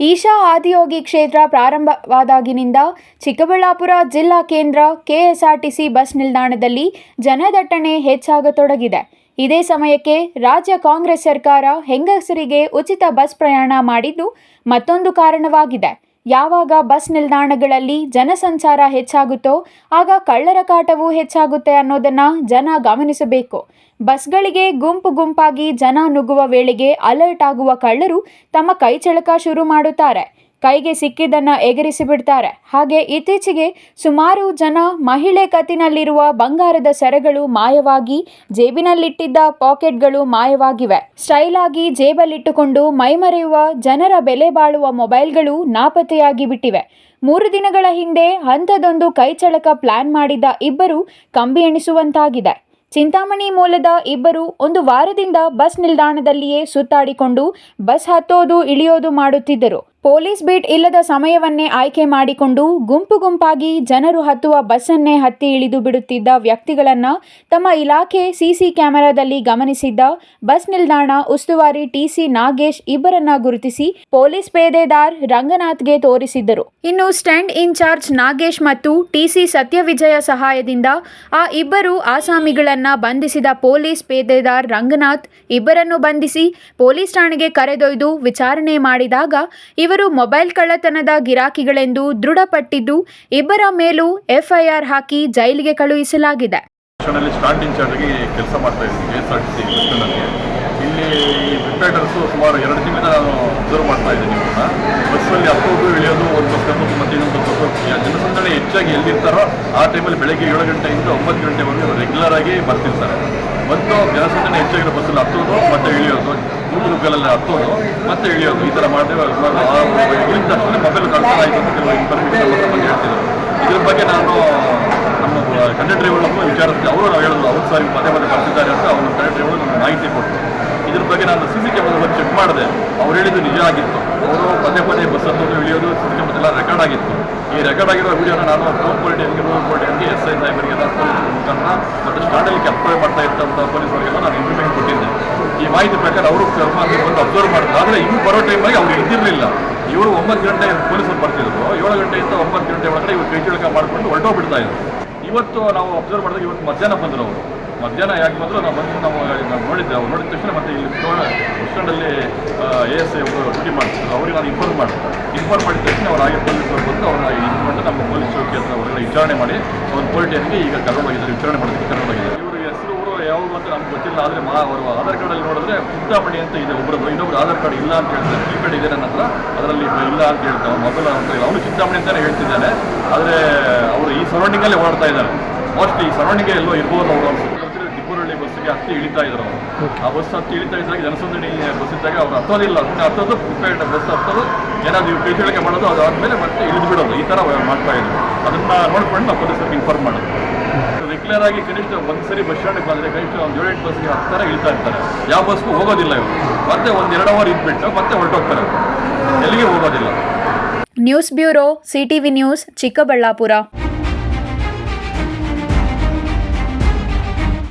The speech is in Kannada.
ಈಶಾ ಆದಿಯೋಗಿ ಕ್ಷೇತ್ರ ಪ್ರಾರಂಭವಾದಾಗಿನಿಂದ ಚಿಕ್ಕಬಳ್ಳಾಪುರ ಜಿಲ್ಲಾ ಕೇಂದ್ರ ಕೆಎಸ್ಆರ್ಟಿಸಿ ಬಸ್ ನಿಲ್ದಾಣದಲ್ಲಿ ಜನದಟ್ಟಣೆ ಹೆಚ್ಚಾಗತೊಡಗಿದೆ. ಇದೇ ಸಮಯಕ್ಕೆ ರಾಜ್ಯ ಕಾಂಗ್ರೆಸ್ ಸರ್ಕಾರ ಹೆಂಗಸರಿಗೆ ಉಚಿತ ಬಸ್ ಪ್ರಯಾಣ ಮಾಡಿದ್ದು ಮತ್ತೊಂದು ಕಾರಣವಾಗಿದೆ. ಯಾವಾಗ ಬಸ್ ನಿಲ್ದಾಣಗಳಲ್ಲಿ ಜನಸಂಚಾರ ಹೆಚ್ಚಾಗುತ್ತೋ ಆಗ ಕಳ್ಳರ ಕಾಟವೂ ಹೆಚ್ಚಾಗುತ್ತೆ ಅನ್ನೋದನ್ನು ಜನ ಗಮನಿಸಬೇಕು. ಬಸ್ಗಳಿಗೆ ಗುಂಪು ಗುಂಪಾಗಿ ಜನ ನುಗ್ಗುವ ವೇಳೆಗೆ ಅಲರ್ಟ್ ಆಗುವ ಕಳ್ಳರು ತಮ್ಮ ಕೈಚಳಕ ಶುರು ಮಾಡುತ್ತಾರೆ. ಕೈಗೆ ಸಿಕ್ಕಿದ್ದನ್ನು ಎಗರಿಸಿ ಬಿಡ್ತಾರೆ. ಹಾಗೆ ಇತ್ತೀಚೆಗೆ ಸುಮಾರು ಜನ ಮಹಿಳೆ ಕತ್ತಿನಲ್ಲಿರುವ ಬಂಗಾರದ ಸರಗಳು ಮಾಯವಾಗಿ ಜೇಬಿನಲ್ಲಿಟ್ಟಿದ್ದ ಪಾಕೆಟ್ಗಳು ಮಾಯವಾಗಿವೆ. ಸ್ಟೈಲ್ ಆಗಿ ಜೇಬಲ್ಲಿಟ್ಟುಕೊಂಡು ಮೈಮರೆಯುವ ಜನರ ಬೆಲೆ ಬಾಳುವ ಮೊಬೈಲ್ಗಳು ನಾಪತ್ತೆಯಾಗಿ ಬಿಟ್ಟಿವೆ. ಮೂರು ದಿನಗಳ ಹಿಂದೆ ಹಂತದೊಂದು ಕೈಚಳಕ ಪ್ಲಾನ್ ಮಾಡಿದ್ದ ಇಬ್ಬರು ಕಂಬಿ ಎಣಿಸುವಂತಾಗಿದೆ. ಚಿಂತಾಮಣಿ ಮೂಲದ ಇಬ್ಬರು ಒಂದು ವಾರದಿಂದ ಬಸ್ ನಿಲ್ದಾಣದಲ್ಲಿಯೇ ಸುತ್ತಾಡಿಕೊಂಡು ಬಸ್ ಹತ್ತೋದು ಇಳಿಯೋದು ಮಾಡುತ್ತಿದ್ದರು. ಪೊಲೀಸ್ ಬೀಟ್ ಇಲ್ಲದ ಸಮಯವನ್ನೇ ಆಯ್ಕೆ ಮಾಡಿಕೊಂಡು ಗುಂಪು ಗುಂಪಾಗಿ ಜನರು ಹತ್ತುವ ಬಸ್ಸನ್ನೇ ಹತ್ತಿ ಇಳಿದು ಬಿಡುತ್ತಿದ್ದ ವ್ಯಕ್ತಿಗಳನ್ನ ತಮ್ಮ ಇಲಾಖೆ ಸಿಸಿ ಕ್ಯಾಮೆರಾದಲ್ಲಿ ಗಮನಿಸಿದ್ದ ಬಸ್ ನಿಲ್ದಾಣ, ಉಸ್ತುವಾರಿ ಟಿಸಿ ನಾಗೇಶ್ ಇಬ್ಬರನ್ನ ಗುರುತಿಸಿ ಪೊಲೀಸ್ ಪೇದೆದಾರ್ ರಂಗನಾಥ್ಗೆ ತೋರಿಸಿದ್ದರು. ಇನ್ನು ಸ್ಟ್ಯಾಂಡ್ ಇನ್ಚಾರ್ಜ್ ನಾಗೇಶ್ ಮತ್ತು ಟಿಸಿ ಸತ್ಯವಿಜಯ ಸಹಾಯದಿಂದ ಆ ಇಬ್ಬರು ಆಸಾಮಿಗಳನ್ನ ಬಂಧಿಸಿದ ಪೊಲೀಸ್ ಪೇದೆದಾರ್ ರಂಗನಾಥ್ ಇಬ್ಬರನ್ನು ಬಂಧಿಸಿ ಪೊಲೀಸ್ ಠಾಣೆಗೆ ಕರೆದೊಯ್ದು ವಿಚಾರಣೆ ಮಾಡಿದಾಗ ಇವರು ಮೊಬೈಲ್ ಕಳ್ಳತನದ ಗಿರಾಕಿಗಳೆಂದು ದೃಢಪಟ್ಟಿದ್ದು, ಇಬ್ಬರ ಮೇಲೂ ಎಫ್ಐಆರ್ ಹಾಕಿ ಜೈಲಿಗೆ ಕಳುಹಿಸಲಾಗಿದೆ. ಸ್ಟಾರ್ಟ್ ಇನ್ಚಾರ್ಜಾಗಿ ಕೆಲಸ ಮಾಡ್ತಾ ಇದ್ದೀನಿ ಇಲ್ಲಿ ರಿಪೇಟರ್ಸು ಸುಮಾರು ಎರಡು ತಿಂಗಳಿಂದ ನಾನು ಅಬ್ಸರ್ವ್ ಮಾಡ್ತಾ ಇದ್ದೀನಿ ಇವನ್ನ ಬಸ್ಸಲ್ಲಿ ಹತ್ತೋದು, ಇಳಿಯೋದು, ಒಂದು ಬಸ್ ಹತ್ತೋದು ಮತ್ತೆ ಇನ್ನೊಂದು ಬಸ್ ಜನಸಂದಣಿ ಹೆಚ್ಚಾಗಿ ಎಲ್ಲಿರ್ತಾರೋ ಆ ಟೈಮಲ್ಲಿ ಬೆಳಗ್ಗೆ ಏಳು ಗಂಟೆಯಿಂದ ಒಂಬತ್ತು ಗಂಟೆವರೆಗೂ ರೆಗ್ಯುಲರ್ ಆಗಿ ಬರ್ತಿರ್ತಾರೆ. ಬಂದು ಜನಸಂಖ್ಯೆ ಹೆಚ್ಚಾಗಿರೋ ಬಸ್ಸಲ್ಲಿ ಹತ್ತೋದು, ಮತ್ತೆ ಇಳಿಯೋದು ನುಗ್ಗಲಲ್ಲಿ ಹತ್ತೋದು, ಮತ್ತೆ ಇಳಿಯೋದು, ಈ ಥರ ಮಾಡಿದ್ರೆ ಇಳಿದ ತಕ್ಷಣ ಮೊಬೈಲ್ ಆಯಿತು ಅಂತ ಕೆಲವು ಇನ್ಫಾರ್ಮೇಷನ್ ಬಗ್ಗೆ ಇದ್ರ ಬಗ್ಗೆ ನಾನು ನಮ್ಮ ಕಂಡಕ್ಟರ್ ಡ್ರೈವರ್ನನ್ನು ವಿಚಾರಿಸಿದೆ ಅವರು ನಾವು ಹೇಳಿದ್ರು, ಅವ್ರು ಸಾರಿ ಪದೇ ಪದೇ ಬರ್ತಿದ್ದಾರೆ ಅಂತ ಅವ್ರು ಕಂಡಕ್ಟರ್ ಡ್ರೈವರ್ ನಮ್ಗೆ ಮಾಹಿತಿ ಕೊಟ್ಟರು. ಇದ್ರ ಬಗ್ಗೆ ನಾನು ಸಿ ಸಿ ಕ್ಯಾಮ್ರಾದಲ್ಲಿ ಚೆಕ್ ಮಾಡಿದೆ. ಅವ್ರು ಹೇಳಿದ್ದು ನಿಜ ಆಗಿತ್ತು. ಅವರು ಪದೇ ಪದೇ ಬಸ್ ಹತ್ತೋದು ಇಳಿಯೋದು ಸಿ ಸಿ ರೆಕಾರ್ಡ್ ಆಗಿತ್ತು. ಈ ರೆಕಾರ್ಡ್ ಆಗಿರೋ ವಿಡಿಯೋನ ನಾನು ಟೋಲ್ ಪೊಲಿಟಿಯನ್ಗೆ ರೂಲ್ ಪೊಲಿಟಿಯನ್ಗೆ ಎಸ್ ಐ ಸಾಹೇಬರಿಗೆಲ್ಲ ಪೊಲೀಸ್ ಮುಖಾಂತರ ಮತ್ತು ಸ್ಟಾರ್ಟಲ್ಲಿ ಕೆಲಸ ಮಾಡ್ತಾ ಇರ್ತಂಥ ಪೊಲೀಸರಿಗೆಲ್ಲ ನಾನು ಇನ್ಫಾರ್ಮೇಷನ್ ಕೊಟ್ಟಿದ್ದೆ. ಈ ಮಾಹಿತಿ ಪ್ರಕಾರ ಅವರು ಬಂದು ಅಬ್ಸರ್ವ್ ಮಾಡ್ತಾರೆ ಆದರೆ ಇನ್ನೂ ಬರೋ ಟೈಮಲ್ಲಿ ಅವ್ರು ಇದ್ದಿರಲಿಲ್ಲ ಇವರು ಒಂಬತ್ತು ಗಂಟೆ ಪೊಲೀಸರು ಬರ್ತಿದ್ರು. ಏಳು ಗಂಟೆಯಿಂದ ಒಂಬತ್ತು ಗಂಟೆ ಒಳಗಡೆ ಇವರು ಕೈ ಚಳಕ ಮಾಡಿಕೊಂಡು ಹೊರಟೋಗ್ಬಿಡ್ತಾ ಇದ್ರು. ಇವತ್ತು ನಾವು ಅಬ್ಸರ್ವ್ ಮಾಡಿದಾಗ ಇವತ್ತು ಮಧ್ಯಾಹ್ನ ಬಂದರು ಅವರು. ಮಧ್ಯಾಹ್ನ ಯಾಕೆ ಬಂದರೂ ನಾವು ಬಂದು ನಾವು ನೋಡಿದ್ದೆ. ಅವ್ರು ನೋಡಿದ ತಕ್ಷಣ ಮತ್ತೆ ಇಲ್ಲಿ ಬಸ್ ಸ್ಟ್ಯಾಂಡಲ್ಲಿ ಎ ಎಸ್ ಐ ಒಬ್ಬರು ಡ್ಯೂಟಿ ಮಾಡ್ತಿದ್ರು. ಅವ್ರಿಗೆ ನಾನು ಇನ್ಫಾರ್ಮ್ ಮಾಡಿದೆ. ಇನ್ಫಾರ್ಮ್ ಮಾಡಿದ ತಕ್ಷಣ ಅವ್ರು ಹಾಗೆ ಪೊಲೀಸರು ಬಂದು ಅವ್ರನ್ನ ಇದು ನಮ್ಮ ಪೊಲೀಸ್ ಚೌಕಿ ಹತ್ರ ಹೊರಗಡೆ ವಿಚಾರಣೆ ಮಾಡಿ ಅವ್ರ ಪೊಲಿಟಿಯನ್ಗೆ ಈಗ ಕರ್ಕೊಂಡೋಗಿದ್ದಾರೆ ವಿಚಾರಣೆ ಮಾಡೋದಕ್ಕೆ ಕರ್ಕೊಂಡೋಗಿದ್ದಾರೆ ಇವರು ಹೆಸರು ಯಾವುದು ಅಂತ ನಮ್ಗೆ ಗೊತ್ತಿಲ್ಲ. ಆದರೆ ಮಾ ಅವರು ಆಧಾರ್ ಕಾರ್ಡಲ್ಲಿ ನೋಡಿದ್ರೆ ಚಿಂತಾಮಣಿ ಅಂತ ಇದೆ. ಒಬ್ಬರು ಇನ್ನೊಬ್ರು ಆಧಾರ್ ಕಾರ್ಡ್ ಇಲ್ಲ ಅಂತ ಹೇಳ್ತಾರೆ. ಕೀಪ್ಯಾಡ್ ಇದೆ ನನ್ನ ಹತ್ರ. ಅದರಲ್ಲಿ ಇಲ್ಲ ಅಂತ ಹೇಳ್ತಾರೆ. ಮೊಬೈಲ್ ಅಂತ ಅವನು ಚಿಂತಾಮಣಿ ಅಂತಲೇ ಹೇಳ್ತಿದ್ದಾನೆ. ಆದರೆ ಅವರು ಈ ಸರೌಂಡಿಂಗಲ್ಲೇ ಓಡಾಡ್ತಾ ಇದ್ದಾರೆ. ಮೋಸ್ಟ್ಲಿ ಈ ಸರೌಂಡಿಂಗೇ ಎಲ್ಲೋ ಇರ್ಬೋದು ಅವರು ಅನ್ಸುತ್ತೆ. ಬಸ್ಸಿಗೆ ಹತ್ತಿ ಇಳಿತಾ ಇದ್ರು. ಅವರು ಆ ಬಸ್ ಹತ್ತಿ ಇಳಿತಾ ಇದ್ದಾಗ ಜನಸಂದಣಿ ಬಸ್ ಇದ್ದಾಗ ಅವ್ರು ಹತ್ತೋದಿಲ್ಲ. ಹತ್ತೋದು ಪ್ರಿಪೇರ್ಡ್ ಬಸ್ ಹತ್ತೋದು. ಜನ ನೀವು ಕೈ ಚಳಿಕೆ ಮಾಡೋದು ಅದಾದ್ಮೇಲೆ ಮತ್ತೆ ಇಳಿದು ಬಿಡೋದು. ಈ ಥರ ಮಾಡ್ತಾ ಇದ್ರು. ಅದನ್ನ ನೋಡ್ಕೊಂಡು ನಾವು ಪೊಲೀಸರಿಗೆ ಇನ್ಫಾರ್ಮ್ ಮಾಡೋದು. ರೆಗ್ಯುಲರ್ ಆಗಿ ಕನಿಷ್ಠ ಒಂದು ಸರಿ ಬಸ್ ಸ್ಟ್ಯಾಂಡ್ ಬಂದರೆ ಕನಿಷ್ಠ ಒಂದು ಏಳೆಂಟು ಬಸ್ಗೆ ಹತ್ತರ ಇಳಿತಾ ಇರ್ತಾರೆ. ಯಾವ ಬಸ್ಗೂ ಹೋಗೋದಿಲ್ಲ ಇವರು. ಮತ್ತೆ ಒಂದು ಎರಡು ಅವರ್ ಇದ್ಬಿಟ್ಟು ಮತ್ತೆ ಹೊರಟೋಗ್ತಾರೆ. ಎಲ್ಲಿಗೆ ಹೋಗೋದಿಲ್ಲ. News bureau C TV news Chikkaballapur.